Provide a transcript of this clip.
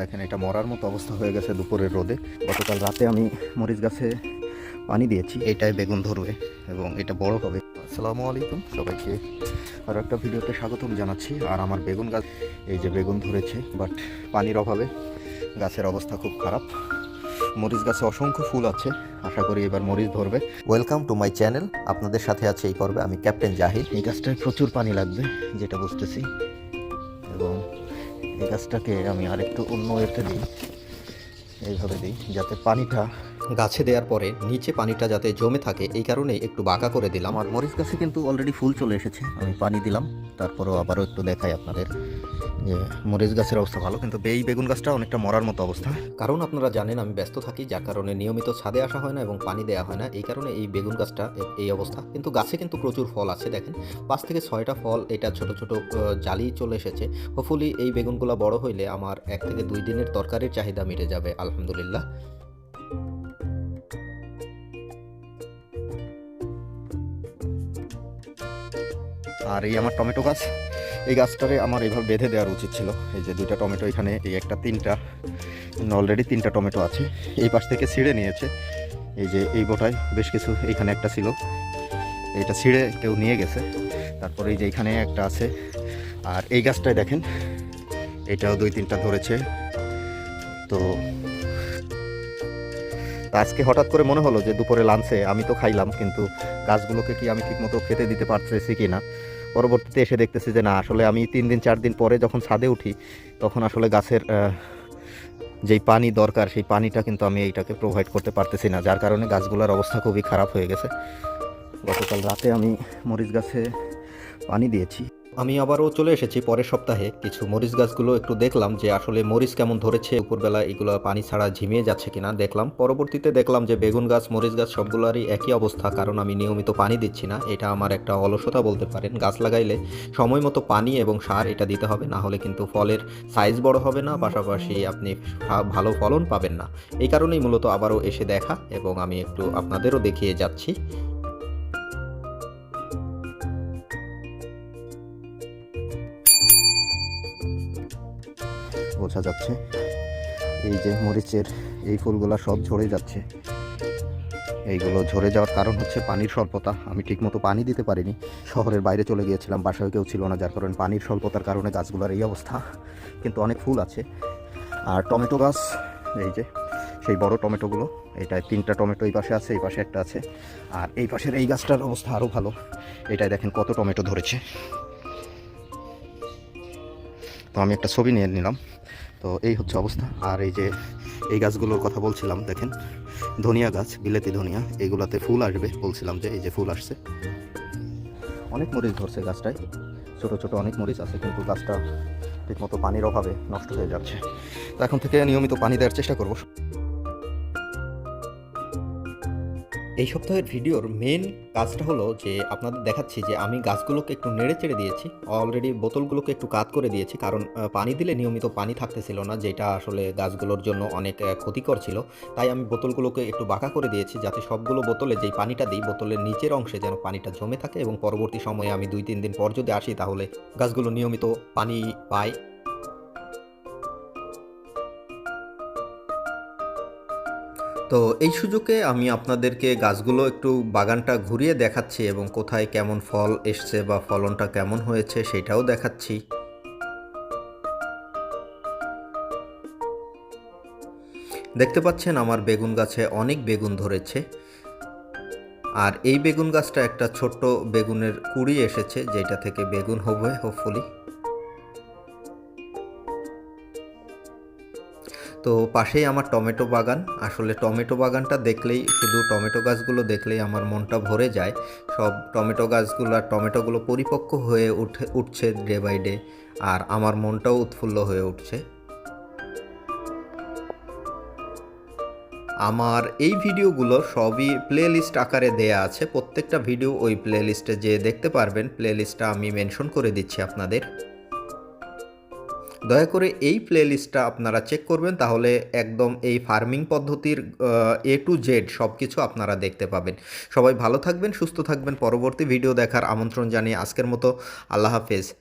দেখেন, এটা মরার মতো অবস্থা হয়ে গেছে দুপুরের রোদে। গতকাল রাতে আমি মরিচ গাছে পানি দিয়েছি, এটাই বেগুন ধরবে এবং এটা বড় হবে। আসসালামু আলাইকুম সবাইকে। আর একটা ভিডিওতে স্বাগতম জানাচ্ছি। আর আমার বেগুন গাছ, এই যে বেগুন ধরেছে বাট পানির অভাবে গাছের অবস্থা খুব খারাপ। মরিচ গাছে অসংখ্য ফুল আছে, আশা করি এবার মরিচ ধরবে। ওয়েলকাম টু মাই চ্যানেল আপনাদের সাথে আছে এই পর্বে আমি ক্যাপ্টেন জাহিদ এই গাছটায় প্রচুর পানি লাগবে, যেটা বুঝতেছি। এই গাছটাকে আমি আরেকটু অন্য এতে দিই। এইভাবে দিই, যাতে পানিটা গাছে দেওয়ার পরে নিচে পানিটা যাতে জমে থাকে, এই কারণে একটু বাঁকা করে দিলাম। আর মরিচ গাছে কিন্তু অলরেডি ফুল চলে এসেছে, আমি পানি দিলাম, তারপরেও আবারও একটু দেখাই আপনাদের। যে মরিচ গাছের অবস্থা ভালো কিন্তু এই বেগুন গাছটা অনেকটা মরার মতো অবস্থা। কারণ আপনারা জানেন আমি ব্যস্ত থাকি যার কারণে নিয়মিত ছাদে আসা হয় না এবং পানি দেওয়া হয় না। এই কারণে এই বেগুন গাছটা এই অবস্থা। কিন্তু গাছে কিন্তু প্রচুর ফল আছে দেখেন। পাঁচ থেকে ছয়টা ফল এটা ছোট ছোট জালি চলে এসেছে। হোপফুলি এই বেগুনগুলো বড় হইলে আমার এক থেকে দুই দিনের তরকারির চাহিদা মিটে যাবে আলহামদুলিল্লাহ। আর এই আমার টমেটো গাছ এই গাছটারে আমার এইভাবে বেঁধে দেওয়ার উচিত ছিল। এই যে দুইটা টমেটো এখানে, এই একটা তিনটা অলরেডি তিনটা টমেটো আছে। এই পাশ থেকে ছিঁড়ে নিয়েছে। এই যে এই বোটায় বেশ কিছু এইখানে একটা ছিল। এটা ছিঁড়ে কেউ নিয়ে গেছে। তারপরে এই যে এখানে একটা আছে। আর এই গাছটায় দেখেন, এটাও দুই তিনটা ধরেছে। তো তা আজকে হঠাৎ করে মনে হলো যে দুপুরে লাঞ্চে আমি তো খাইলাম, কিন্তু গাছগুলোকে কি আমি ঠিকমতো খেতে দিতে পারতেছি কি না পরবর্তীতে এসে দেখতেছি যে না, আসলে আমি তিন দিন, চার দিন পরে যখন ছাদে উঠি, তখন আসলে গাছের যেই পানি দরকার, সেই পানিটা কিন্তু আমি এইটাকে প্রোভাইড করতে পারতেছি না, যার কারণে গাছগুলোর অবস্থা খুবই খারাপ হয়ে গেছে। গতকাল রাতে আমি মরিচ গাছে পানি দিয়েছি। আমি আবারও চলে এসেছি পরের সপ্তাহে। কিছু মরিচ গাছগুলো একটু দেখলাম যে আসলে মরিচ কেমন ধরেছে উপরবেলা এগুলো পানি ছাড়া ঝিমিয়ে যাচ্ছে কিনা দেখলাম। পরবর্তীতে দেখলাম যে বেগুন গাছ, মরিচ গাছ সবগুলোরই একই অবস্থা, কারণ আমি নিয়মিত পানি দিচ্ছি না। এটা আমার একটা অলসতা বলতে পারেন। গাছ লাগাইলে সময় মতো পানি এবং সার এটা দিতে হবে, না হলে কিন্তু ফলের সাইজ বড় হবে না, পাশাপাশি আপনি ভালো ফলন পাবেন না। এই কারণেই মূলত আবারও এসে দেখা এবং আমি একটু আপনাদেরও দেখিয়ে যাচ্ছি। বোঝা যাচ্ছে। এই যে মরিচের এই ফুলগুলো সব ঝরে যাচ্ছে। এইগুলো ঝরে যাওয়ার কারণ হচ্ছে পানির স্বল্পতা। আমি ঠিকমতো পানি দিতে পারিনি। শহরের বাইরে চলে গিয়েছিলাম বাসায় কেউ ছিল না, যার কারণে পানির স্বল্পতার কারণে গাছগুলোর এই অবস্থা। কিন্তু অনেক ফুল আছে। আর টমেটো গাছ, এই যে সেই বড় টমেটোগুলো, এটায় তিনটা টমেটো এই পাশে আছে, এই পাশে একটা আছে। আর এই পাশের এই গাছটার অবস্থা আরও ভালো। এটায় দেখেন কত টমেটো ধরেছে। তো আমি একটা ছবি নিয়ে নিলাম। তো এই হচ্ছে অবস্থা। আর এই যে এই গাছগুলোর কথা বলছিলাম, দেখেন, ধনিয়া গাছ, বিলেতি ধনিয়া এইগুলাতে ফুল আসবে, বলছিলাম যে এই যে ফুল আসছে। অনেক মরিচ ধরছে গাছটায়, ছোট ছোট অনেক মরিচ আছে, কিন্তু গাছটা ঠিকমতো পানির অভাবে নষ্ট হয়ে যাচ্ছে। তো এখন থেকে নিয়মিত পানি দেওয়ার চেষ্টা করব। এই সপ্তাহের ভিডিওর মেন কাজটা হলো যে আপনাদের দেখাচ্ছি যে আমি গাছগুলোকে একটু নেড়ে চেড়ে দিয়েছি। অলরেডি বোতলগুলোকে একটু কাত করে দিয়েছি কারণ পানি দিলে নিয়মিত পানি থাকতেছিল না, যেটা আসলে গাছগুলোর জন্য অনেক ক্ষতিকর ছিল। তাই আমি বোতলগুলোকে একটু বাঁকা করে দিয়েছি যাতে সবগুলো বোতলে যেই পানিটা দিই, বোতলের নিচের অংশে যেন পানিটা জমে থাকে এবং পরবর্তী সময়ে আমি দুই, তিন দিন পর যদি আসি তাহলে গাছগুলো নিয়মিত পানি পায়। তো এই সুযোগে আমি আপনাদেরকে গাছগুলো একটু বাগানটা ঘুরিয়ে দেখাচ্ছি এবং কোথায় কেমন ফল এসছে বা ফলনটা কেমন হয়েছে সেটাও দেখাচ্ছি। দেখতে পাচ্ছেন আমার বেগুন গাছে অনেক বেগুন ধরেছে। আর এই বেগুন গাছটা একটা ছোট্ট বেগুনের কুড়ি এসেছে, যেটা থেকে বেগুন হবে হোপফুলি তো পাশেই আমার টমেটো বাগান। আসলে টমেটো বাগানটা দেখলেই, শুধু টমেটো গাছগুলো দেখলেই আমার মনটা ভরে যায়। সব টমেটো গাছগুলো আর টমেটোগুলো পরিপক্ক হয়ে উঠে, উঠছে ডে বাই ডে, আর আমার মনটাও উৎফুল্ল হয়ে উঠছে। আমার এই ভিডিওগুলো সবই প্লে লিস্ট আকারে দেয়া আছে। প্রত্যেকটা ভিডিও ওই প্লে লিস্টে যে দেখতে পারবেন। প্লে লিস্টটা আমি মেনশন করে দিচ্ছি আপনাদের। দয়া করে এই প্লেলিস্টটা আপনারা চেক করবেন, তাহলে একদম এই ফার্মিং পদ্ধতির এ টু জেড সব কিছু আপনারা দেখতে পাবেন। সবাই ভালো থাকবেন, সুস্থ থাকবেন। পরবর্তী ভিডিও দেখার আমন্ত্রণ জানিয়ে আজকের মতো আল্লাহ হাফেজ।